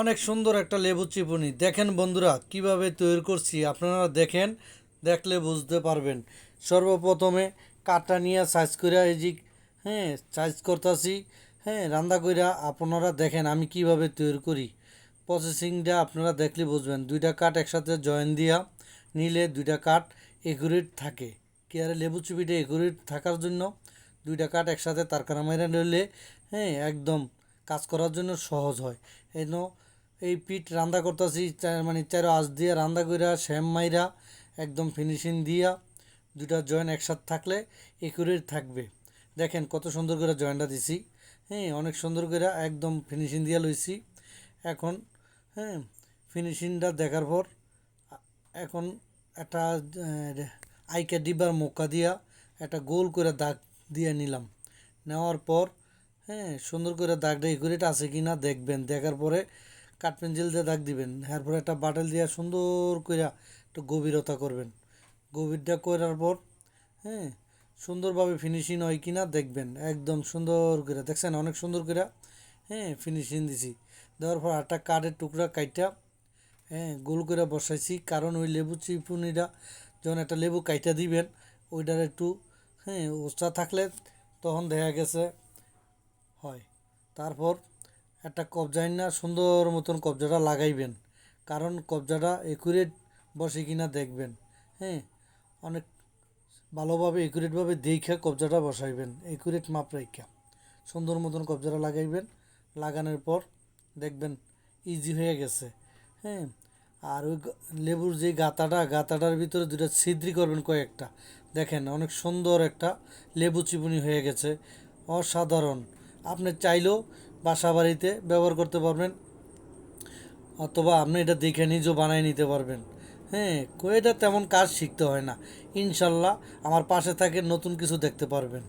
অনেক সুন্দর একটা লেবু চিপুনি দেখেন বন্ধুরা, কীভাবে তৈরি করছি, আপনারা দেখেন, দেখলে বুঝতে পারবেন। সর্বপ্রথমে কাঠটা নিয়ে সাইজ করে এই যে হ্যাঁ সাইজ করতেছি হ্যাঁ রান্না কইরা আপনারা দেখেন আমি কীভাবে তৈরি করি। প্রসেসিংটা আপনারা দেখলে বুঝবেন। দুইটা কাঠ একসাথে জয়েন দিয়া নিলে দুইটা কাঠ একুরেট থাকে। কি আরে লেবু চিপিটা একুরেট থাকার জন্য দুইটা কাঠ একসাথে তারকারা মাইরা নিলে হ্যাঁ একদম কাজ করার জন্য সহজ হয়। এই এই পিঠ রান্না করতেছি মানে চারো আঁচ দিয়ে রান্না কইরা, শ্যাম মাইরা, একদম ফিনিশিং দিয়া দুটা জয়েন্ট একসাথে থাকলে একুরেট থাকবে। দেখেন কত সুন্দর করে জয়েন্টটা দিছি। হ্যাঁ অনেক সুন্দর করে একদম ফিনিশিং দিয়া লইছি। এখন হ্যাঁ ফিনিশিংটা দেখার পর, এখন একটা আইকা ডিবার মোকা দিয়া একটা গোল করে দাগ দিয়ে নিলাম। নেওয়ার পর হ্যাঁ সুন্দর করে দাগটা একুরেট আছে কি না দেখবেন। দেখার পরে কাঠ পেন্সিল দিয়ে দাগ দিবেন এরপরে একটা বাটেল দিয়ে সুন্দর করে একটু গভীরতা করবেন। গভীরটা করার পর হ্যাঁ সুন্দরভাবে ফিনিশিং হয় কি না দেখবেন, একদম সুন্দর করে দেখছেন, অনেক সুন্দর করে হ্যাঁ ফিনিশিং দিছি। দেওয়ার পর একটা কাঠের টুকরা কাইটা হ্যাঁ গোল করে বসাইছি। কারণ ওই লেবু চিপুনিটা যখন একটা লেবু কাইটা দিবেন, ওইটার একটু হ্যাঁ ওস্তা থাকলে তখন দেখা গেছে, হয়। তারপর একটা কবজাইন না সুন্দর মতন কবজাটা লাগাইবেন। কারণ কবজাটা একুরেট বসে কিনা দেখবেন। হ্যাঁ অনেক ভালোভাবে একুরেটভাবে দেখে কবজাটা বসাইবেন। একুরেট মাপ রেখা সুন্দর মতন কবজাটা লাগাইবেন। লাগানোর পর দেখবেন ইজি হয়ে গেছে। হ্যাঁ আর ওই লেবুর যে গাতাটা, গাতাটার ভিতরে দুটো ছিদ্রি করবেন কয়েকটা। দেখেন অনেক সুন্দর একটা লেবু চিপুনি হয়ে গেছে। অসাধারণ। আপনি চাইলেও বাসা বাড়িতে ব্যবহার করতে পারবেন, অথবা আপনি এটা দেখে নিজেও বানিয়ে নিতে পারবেন। হ্যাঁ এটা তেমন কাজ শিখতে হয় না। ইনশাল্লাহ আমার পাশে থাকে নতুন কিছু দেখতে পারবেন।